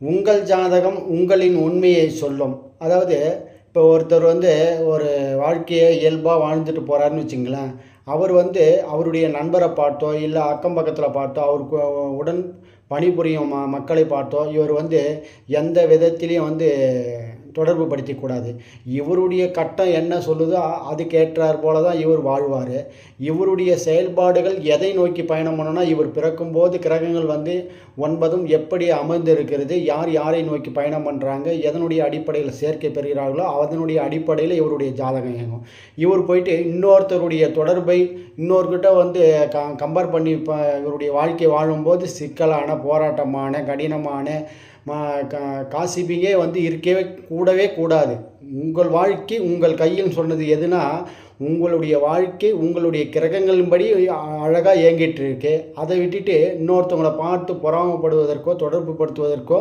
உங்கள் ஜாதகம் உங்களின் உண்மையை சொல்லும். அதாவது இப்போ ஒருத்தர் வந்து ஒரு வாழ்க்கையை இயல்பாக வாழ்ந்துட்டு போகிறாருன்னு வச்சுங்களேன். அவர் வந்து அவருடைய நண்பரை பார்த்தோ இல்லை அக்கம் பக்கத்தில் பார்த்தோ அவருக்கு உடன் பணிபுரியும் ம மக்களை பார்த்தோ இவர் வந்து எந்த விதத்திலையும் வந்து தொடர்பு படுத்திக்கூடாது. இவருடைய கட்டம் என்ன சொல்லுதோ அதுக்கேற்றார் போல தான் இவர் வாழ்வார். இவருடைய செயல்பாடுகள் எதை நோக்கி பயணம் பண்ணணும்னா இவர் பிறக்கும்போது கிரகங்கள் வந்து ஒன்பதும் எப்படி அமர்ந்து இருக்கிறது யார் யாரை நோக்கி பயணம் பண்ணுறாங்க எதனுடைய அடிப்படையில் சேர்க்கை பெறுகிறார்களோ அதனுடைய அடிப்படையில் இவருடைய ஜாதகம் இயங்கும். இவர் போயிட்டு இன்னொருத்தருடைய தொடர்பை இன்னொருக்கிட்ட வந்து க கம்பேர் பண்ணி இப்போ இவருடைய வாழ்க்கை வாழும்போது சிக்கலான போராட்டமான கடினமான ம காசிப்பிங்கே வந்து இருக்கவே கூடவே கூடாது. உங்கள் வாழ்க்கை உங்கள் கையில் சொன்னது எதுனா உங்களுடைய வாழ்க்கை உங்களுடைய கிரகங்களின்படி அழகாக இயங்கிட்டு இருக்கு. அதை விட்டுட்டு இன்னொருத்தவங்களை பார்த்து பொறாமப்படுவதற்கோ தொடர்பு படுத்துவதற்கோ